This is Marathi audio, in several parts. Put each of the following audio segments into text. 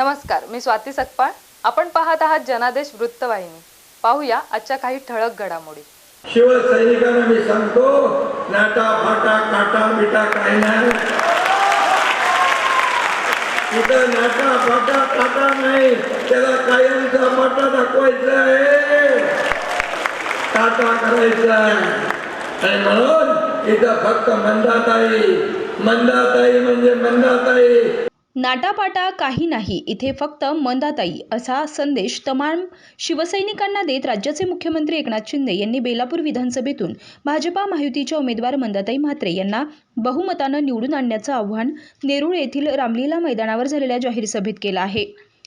नमस्कार मी स्वाती सकपाळ. आपण पाहत आहात जनादेश वृत्तवाहिनी. पाहूया आजच्या काही ठळक घडामोडी. शिवसैनिकांना मी सांगतो नाटा फाटा काटा बिटा काय नाही. इथं नाटा फाटा काटा नाही. त्याला कायमचा फाटा दाखवायचा आहे. काटा करायचा आहे. आणि म्हणून इथं फक्त मंदाताई. मंदाताई म्हणजे मंदाताई. नाटापाटा काही नाही. इथे फक्त मंदाताई असा संदेश तमाम शिवसैनिकांना देत राज्याचे मुख्यमंत्री एकनाथ शिंदे यांनी बेलापूर विधानसभेतून भाजपा महायुतीच्या उमेदवार मंदाताई म्हात्रे यांना बहुमतानं निवडून आणण्याचं आव्हान नेरूळ येथील रामलीला मैदानावर झालेल्या जाहीर सभेत केलं आहे.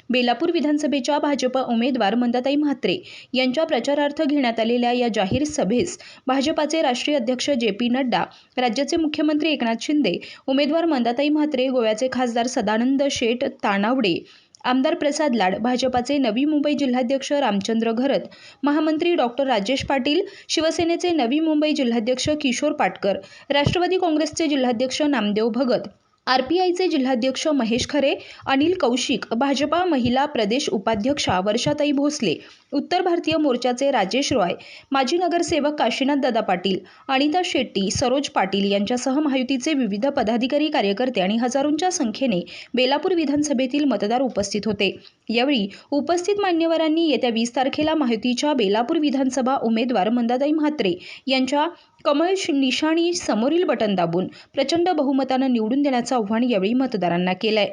बेलापूर विधानसभेच्या भाजप उमेदवार मंदाताई म्हात्रे यांच्या प्रचारार्थ घेण्यात आलेल्या या जाहीर सभेस भाजपाचे राष्ट्रीय अध्यक्ष जे पी नड्डा राज्याचे मुख्यमंत्री एकनाथ शिंदे उमेदवार मंदाताई म्हात्रे गोव्याचे खासदार सदानंद शेठ तानावडे आमदार प्रसाद लाड भाजपाचे नवी मुंबई जिल्हाध्यक्ष रामचंद्र घरत महामंत्री डॉक्टर राजेश पाटील शिवसेनेचे नवी मुंबई जिल्हाध्यक्ष किशोर पाटकर राष्ट्रवादी काँग्रेसचे जिल्हाध्यक्ष नामदेव भगत आर पी आयचे जिल्हाध्यक्ष महेश खरे अनिल कौशिक भाजपा महिला प्रदेश उपाध्यक्षा वर्षाताई भोसले उत्तर भारतीय मोर्चाचे राजेश रॉय माजी नगरसेवक काशीनाथ दादा पाटील अनिता शेट्टी सरोज पाटील यांच्यासह महायुतीचे विविध पदाधिकारी कार्यकर्ते आणि हजारोंच्या संख्येने बेलापूर विधानसभेतील मतदार उपस्थित होते. यावेळी उपस्थित मान्यवरांनी येत्या वीस तारखेला महायुतीच्या बेलापूर विधानसभा उमेदवार मंदाताई म्हात्रे यांच्या कमळ निशाणी समोरील बटन दाबून प्रचंड बहुमतानं निवडून देण्याचं आव्हान यावेळी मतदारांना केलंय.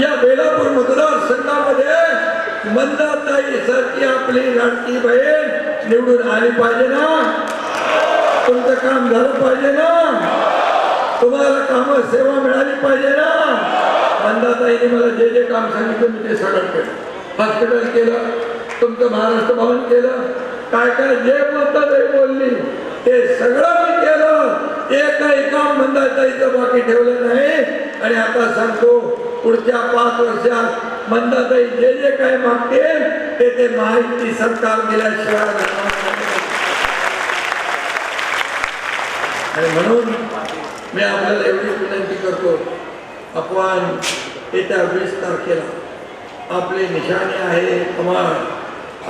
या बेलापूर मतदारसंघामध्ये मंदाताई सारखी आपली लाडकी बहीण निवडून आली पाहिजे ना? तुमचं काम झालं पाहिजे ना? तुम्हाला काम सेवा मिळाली पाहिजे ना? मंदाताईने मला जे जे काम सांगितलं मी ते सगळं केलं. हॉस्पिटल केलं तुमचं महाराष्ट्र भवन केलं. काय काय जे मंदाताई बोलली. ते सगळं मी केलं. एका एका मंदाताईचं बाकी ठेवलं नाही. आणि आता सांगतो पुढच्या पाच वर्षात मंदाताई जे जे काय मागते ते ते माहिती सरकार दिल्याशिवाय आणि म्हणून मी आपल्याला एवढी विनंती करतो आपण येत्या वीस तारखेला. आपली निशाणी आहे कमळ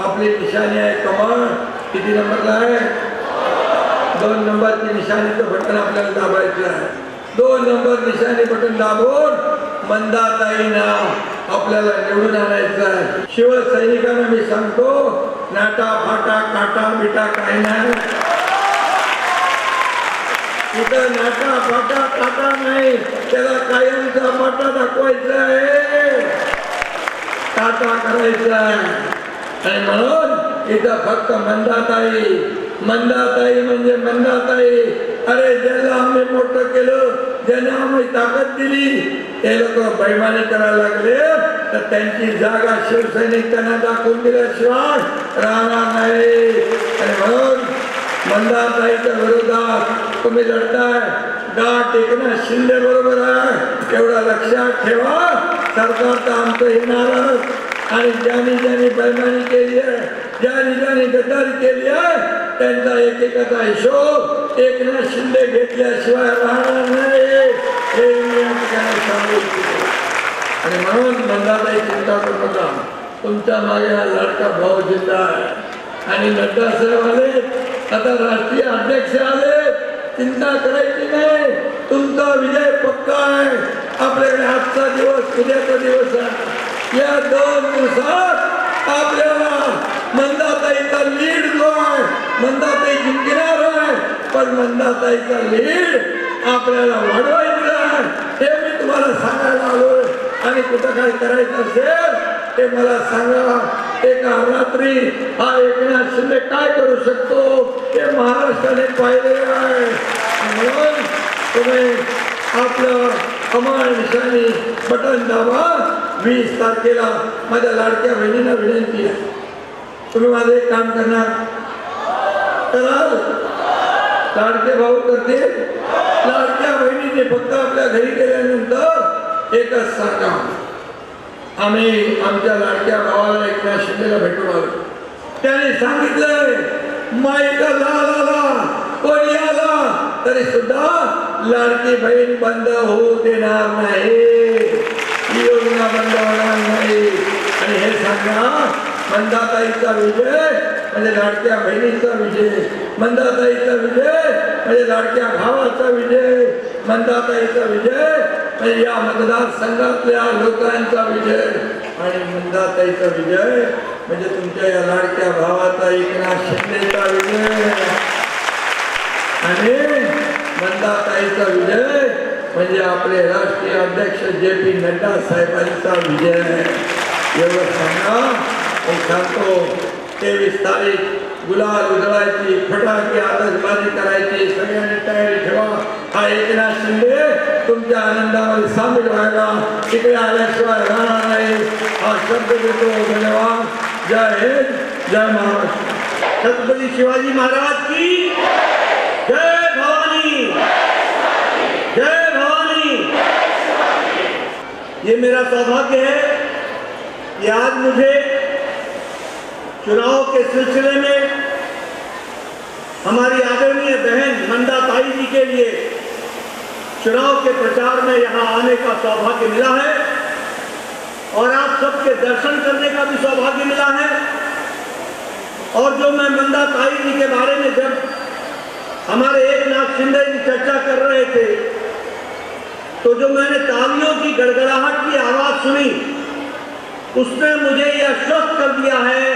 आपली निशाणी आहे कमळ किती नंबरला आहे? दोन नंबरची निशाणीचं बटन आपल्याला दाबायचं आहे. दोन नंबर निशाणी बटन दाबून मंदाताईना आपल्याला निवडून आणायचं आहे. शिवसैनिकांना मी सांगतो नाटा फाटा काटा मिटा काय नाही. इथं नाटा फाटा काटा नाही. त्याला कायमचा फाटा दाखवायचा आहे. काटा करायचा आहे. आणि म्हणून इथं फक्त मंदाताई मंदाताई म्हणजे मंदाताई. अरे ज्याला आम्ही मोठं केलं ज्याने आम्ही ताकद दिली ते लोक बैमानी करायला लागले. तर त्यांची जागा शिवसैनिक त्यांना दाखवून दिल्याशिवाय राहणार नाही. आणि म्हणून मंदाताईच्या विरोधात तुम्ही लढताय. गाठ एकनाथ शिंदे बरोबर आहे. एवढा लक्षात ठेवा. सरकार तर आमचं येणारच. आणि ज्यांनी ज्यांनी बैमानी केली आहे ज्यांनी ज्यांनी गद्दारी केली आहे त्यांचा एकेकाचा हिशोब एकनाथ शिंदे घेतल्याशिवाय राहणार नाही. हे मी या ठिकाणी सांगू इच्छितो. आणि म्हणून मंदाताई चिंता करू नका. तुमच्या मागे हा लाडका भाऊ जिल्हा आहे. आणि नड्डा साहेब आले आता राष्ट्रीय अध्यक्ष आले. चिंता करायची नाही. तुमचा विजय पक्का आहे. आपल्याकडे आजचा दिवस उद्याचा दिवस आहे. या दोन दिवसात आपल्याला मंदाताईचा लीड जो आहे मंदाताई जिंकणार आहे. पण मंदाताईचा लीड आपल्याला वाढवायचा आहे. हे मी तुम्हाला सांगायला आलो. आणि कुठं काय करायचं असेल ते मला सांगा. एका रात्री हा एकनाथ शिंदे काय करू शकतो? हे महाराष्ट्राने पाहिलेलं आहे. म्हणून तुम्ही आपलं कमाल निशाणी बटन दाबा. वीस तारखेला माझ्या लाडक्या बहिणीला विनंती आहे. तुम्ही माझं एक काम करणार? कराल लाडके भाऊ करतील. लाडक्या बहिणीने फक्त आपल्या घरी गेल्यानंतर एकच सांगा आम्ही आमच्या लाडक्या भावाला एकनाथ शिंदेला भेटून आलो. त्याने सांगितलंय माईचा लाल आला कोणी आला तरी सुद्धा लाडकी बहीण बंद होऊ देणार नाही. ही योजना बंद होणार नाही मंदाताईचा विजय म्हणजे लाडक्या बहिणीचा विजय मंदाताईचा विजय म्हणजे लाडक्या भावाचा विजय मंदाताईचा विजय म्हणजे या मतदारसंघातल्या लोकांचा विजय आणि मंदाताईचा विजय म्हणजे तुमच्या या लाडक्या भावाचा एकनाथ शिंदेचा विजय आणि मंदाताईचा विजय. म्हणजे आपले राष्ट्रीय अध्यक्ष जे पी नड्डा साहेबांचा विजय एवढं सांगा. सांगतो तेवीस तारीख गुलाल उजळायची फटाके आतषबाजी करायची सगळ्यांनी तयारी ठेवा. हा एकनाथ शिंदे तुमच्या आनंदामध्ये सामील व्हायला. तिकडे आल्याशिवाय राहणार नाही. हा शब्द देतो धन्यवाद. जय हिंद जय महाराष्ट्र. छत्रपती शिवाजी महाराज की जय भवानी. ये मेरा सौभाग्य है कि आज मुझे चुनाव के सिलसिले में हमारी आदरणीय बहन मंदा ताई जी के लिए चुनाव के प्रचार में यहाँ आने का सौभाग्य मिला है और आप सबके दर्शन करने का भी सौभाग्य मिला है। और जो मैं मंदा ताई जी के बारे में जब हमारे एक नाथ शिंदे जी चर्चा कर रहे थे तो जो मैंने तालियों की गड़गड़ाहट की आवाज़ सुनी, उसने मुझे यह आश्वस्त कर दिया है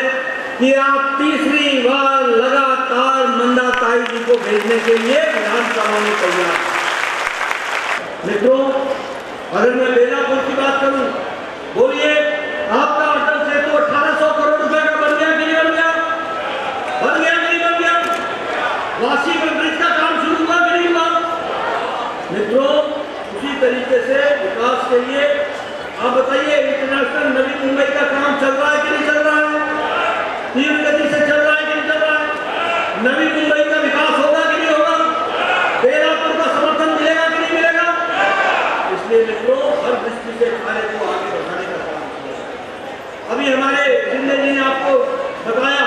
कि आप तीसरी बार लगातार मंदा ताई जी को भेजने के लिए विधानसभा में तैयार। मित्रों अगर मैं बेलापुर की बात करूँ बोलिए आपका अटल सेतु 1800 करोड़ रुपए का बन गया कि नहीं बन गया बन गया कि नहीं बन गया वासी में ब्रिज का काम शुरू हुआ कि नहीं हुआ मित्रों उसी तरीके से विकास के लिए आप बताइए इंटरनेशनल नवी मुंबई का काम चल रहा है कि नहीं चल रहा है तीव्र गति से चल रहा है कि नहीं चल रहा है नवी मुंबई का विकास होगा कि नहीं होगा बेलापुर का समर्थन मिलेगा कि नहीं मिलेगा इसलिए मित्रों हर दृष्टि से कार्य को आगे बढ़ाने का काम किया अभी हमारे शिंदे जी ने आपको बताया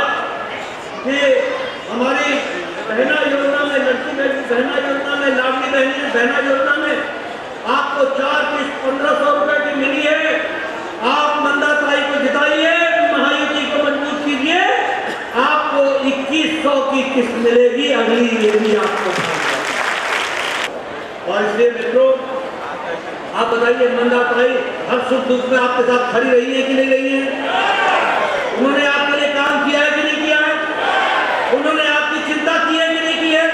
कि हमारी बहना योजना में, लड़की बहना योजना में, लाडली बहनी बहना योजना में आपको चार किस्त पंद्रह सौ रुपए की मिली है। आप मंदाताई को जिताइए, महायुति को मज़बूत कीजिए। आपको इक्कीस सौ की किस्त मिलेगी अगली ये भी आपको। और इसलिए मित्रों आप बताइए, मंदा मंदाताई हर सुख दुख में आपके साथ खड़ी रही है कि नहीं रही है? उन्होंने आपके लिए काम किया है कि नहीं किया? है उन्होंने आपकी चिंता की है कि नहीं की है?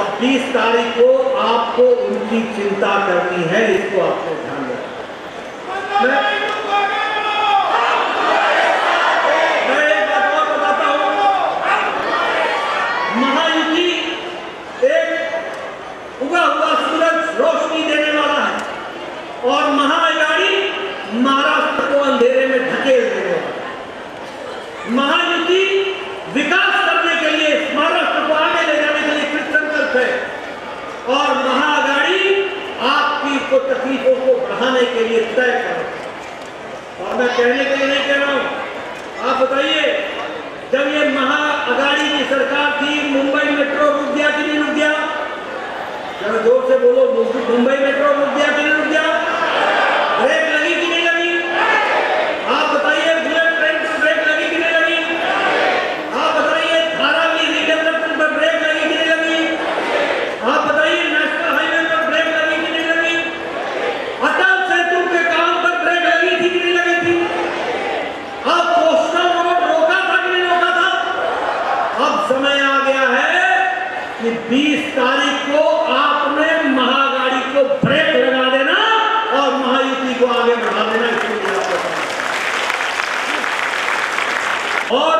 अब 20 तारीख को आपको उनकी चिंता करनी है, इसको आपको ध्यान रखना मैं मैं एक बात और बताता हूँ महायुति एक उगा हुआ सूरज रोशनी देने वाला है और महाअगाड़ी महाराष्ट्र को अंधेरे में ढकेल देने वाला है। महायुति विकास करने के लिए इस महाराष्ट्र को आगे ले जाने के लिए कृत संकल्प है और महाअगाड़ी आपकी को तकलीफों को के लिए तय करो। और मैं कहने के लिए नहीं कह रहा हूँ। आप बताइए, जब ये महा अगाड़ी की सरकार थी, मुंबई मेट्रो रुक गया कि नहीं रुक गया? जरा ज़ोर से बोलो, मुंबई मेट्रो रुक गया कि नहीं रुक गया ब्रेक लगी कि नहीं लगी आप बताइए बुलेट ट्रेन पर ब्रेक लगी कि नहीं लगी आप बताइए धारावी रिडेवलपमेंट पर ब्रेक लगी कि नहीं लगी आप बताइए नेशनल हाईवे पर ब्रेक लगी कि नहीं लगी अटल सेतु के काम पर ब्रेक लगी थी कि नहीं लगी थी अब कोस्टल रोड रोका था कि नहीं रोका था अब समय आ गया है कि 20 तारीख को आपने महागाड़ी को ब्रेक लगा देना और महायुति को आगे बढ़ा देना और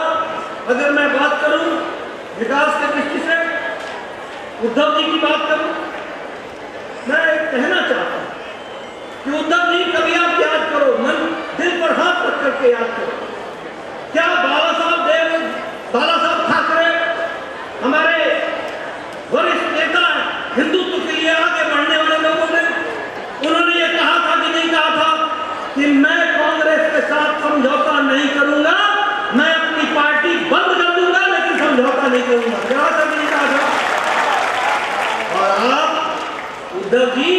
अगर मैं बात करूँ विकास की दृष्टि से, उद्धव जी की बात करूँ, मैं कहना चाहता हूँ कि उद्धव जी, कभी आप याद करो, मन, दिल पर हाथ रख करके याद करो। क्या बाबा साहब देव बाला साहब ठाकरे, हमारे वरिष्ठ नेता हैं, हिंदुत्व के लिए आगे बढ़ने वाले लोगों ने उन्होंने ये कहा था कि नहीं कहा था कि मैं कांग्रेस साथ समझौता नहीं करूँगा, मैं अपनी पार्टी बंद कर दूँगा, लेकिन समझौता नहीं करूँगा। और आप उद्धव जी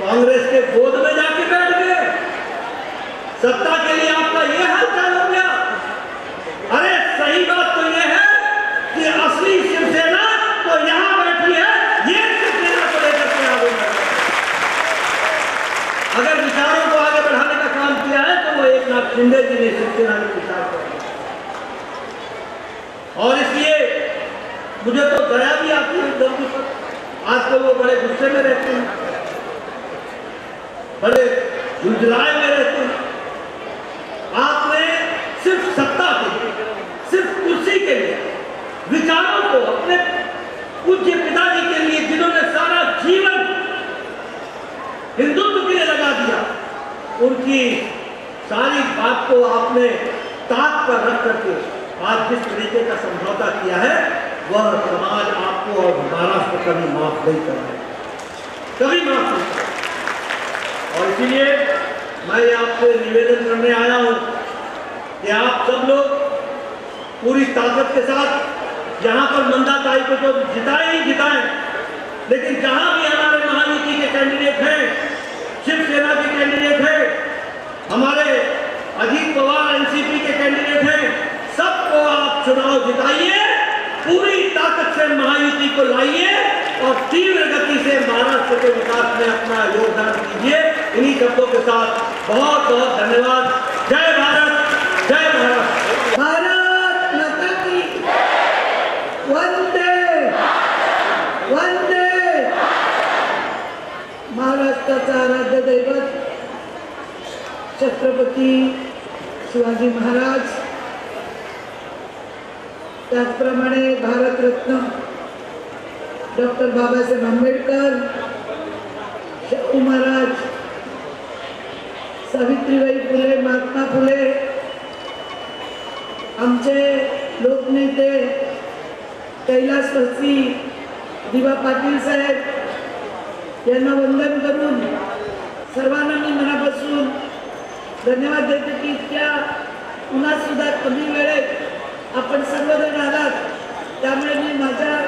कांग्रेस के गोद में जाके बैठ गए। सत्ता के लिए आपका यह हाल चाल हो गया। अगर विचारों को आगे बढ़ाने का काम किया है तो वो एक नाथ शिंदे जी ने शिवसेना के विचार को और इसलिए मुझे तो दया भी आती है उद्धव जी पर आजकल वो बड़े गुस्से में रहते हैं। बड़े झुंझलाए में रहते हैं। आपने सिर्फ़ सत्ता के लिए, सिर्फ़ कुर्सी के लिए, विचारों को अपने पूज्य पिताजी के लिए जिन्होंने सारा जीवन हिंदुत्व के लिए लगा दिया, उनकी सारी बात को आपने ताक पर रख करके आज जिस तरीके का समझौता किया है, वह समाज आपको और महाराष्ट्र कभी माफ़ नहीं कराएगा कभी माफ़ नहीं करेगा और इसीलिए मैं आपसे निवेदन करने आया हूँ कि आप सब लोग पूरी ताकत के साथ यहाँ पर मंदाताई को तो जिताए ही जिताए, लेकिन जहाँ भी हमारे महानीति के कैंडिडेट हैं, शिवसेना के कैंडिडेट हैं हमारे अजीत पवार एनसीपी के कैंडिडेट हैं। सबको आप चुनाव जिताइए, पूरी ताकत से महायुति को लाइए और तीव्र गति से महाराष्ट्र के विकास में अपना योगदान कीजिए इन्हीं शब्दों के साथ बहुत बहुत धन्यवाद। जय भारत! छत्रपती शिवाजी महाराज. त्याचप्रमाणे भारतरत्न डॉक्टर बाबासाहेब आंबेडकर शाहू महाराज सावित्रीबाई फुले महात्मा फुले आमचे लोकनेते कैलासवासी दिवा पाटील साहेब यांना वंदन करून सर्वांना मी मनापासून धन्यवाद देते की इतक्या उन्हात सुद्धा कमी वेळेत आपण सर्वजण आलात. त्यामुळे मी माझ्या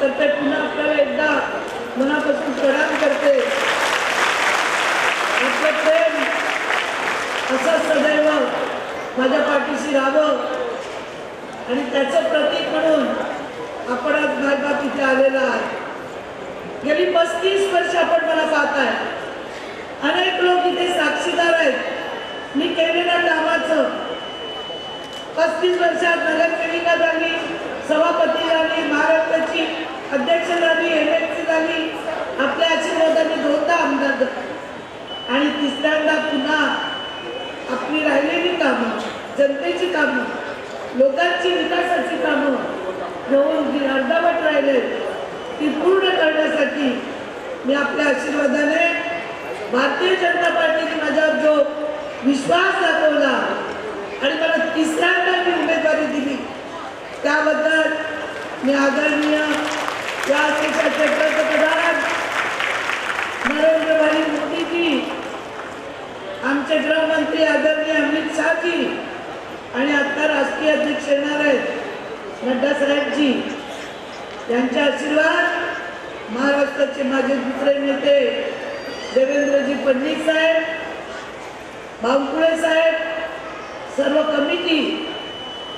तर्फे पुन्हा आपल्याला एकदा मनापासून प्रणाम करते. आपलं प्रेम असं सदैव माझ्या पाठीशी राहावं आणि त्याचं प्रतीक म्हणून आपण आज मायबाप इथे आलेला आहे गेली पस्तीस वर्ष आपण मला पाहताय. अनेक लोक इथे साक्षीदार आहेत. मी केलेल्या कामाचं पस्तीस वर्षात नगरसेविका झाली सभापती झाली महाराष्ट्राची अध्यक्ष झाली एम एल सी झाली आपल्या आशीर्वादाने दोनदा आमदार झाले. आणि तिसऱ्यांदा पुन्हा आपली राहिलेली कामं जनतेची कामं लोकांची विकासाची कामं घेऊन जी अर्धवट राहिले ती पूर्ण करण्यासाठी मी आपल्या आशीर्वादाने भारतीय जनता पार्टीने माझ्यावर जो विश्वास दाखवला. आणि मला तिसऱ्यांदा मी उमेदवारी दिली. त्याबद्दल मी आदरणीय या देशाचे पंतप्रधान नरेंद्रभाई मोदीजी आमचे गृहमंत्री आदरणीय अमित शहाजी आणि आता राष्ट्रीय अध्यक्ष येणार आहेत नड्डा साहेबजी यांचे आशीर्वाद महाराष्ट्राचे माझे दुसरे नेते देवेंद्रजी फडणवीस साहेब बावकुळे साहेब सर्व कमिटी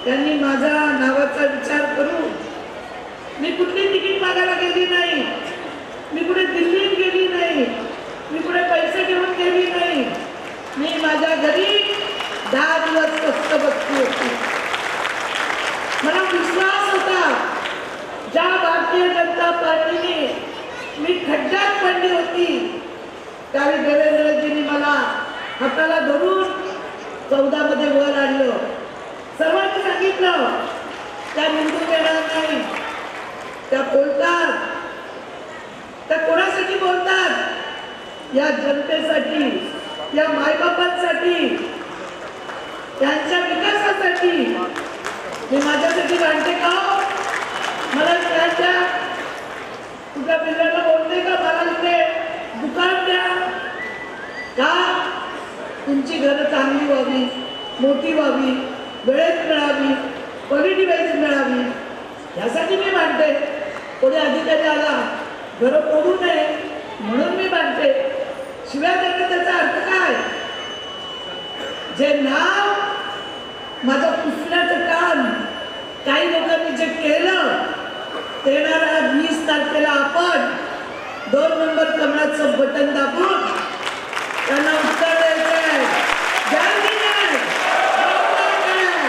त्यांनी माझ्या नावाचा विचार करून मी कुठली तिकीट मागायला गेली नाही मी कुठे दिल्लीत गेली नाही मी कुठे पैसे घेऊन गेली नाही मी माझ्या घरी दहा दिवस कष्ट बसली होती. मला विश्वास होता ज्या भारतीय जनता पार्टीने मी खड्ड्यात पडली होती त्यावेळी देवेंद्रजींनी हाताला धरून चौदा मध्ये वर आणलं. सर्वांनी सांगितलं त्या निवडून देणार नाही. त्या बोलतात. त्या कोणासाठी बोलतात? या जनतेसाठी या मायबापांसाठी त्यांच्या विकासासाठी. मी माझ्यासाठी मांडते का हो? मला त्यांच्या तुझ्या पिल्लाला बोलते का? मला इथे दुकान द्या. का? तुमची घरं चांगली व्हावी मोठी व्हावी वेळेत मिळावी क्वालिटी वाईज मिळावी यासाठी मी मांडते. कोणी अधिकारी आला घरं पडू नये म्हणून मी मांडते. शिवाय त्यांना त्याचा अर्थ काय? जे नाव माझं पुसण्याचं काम काही लोकांनी जे केलं ते वीस तारखेला आपण दोन नंबर कमळाचं बटन दाबून त्यांना उत्तर द्यायचंय जय विजय! जय विजय!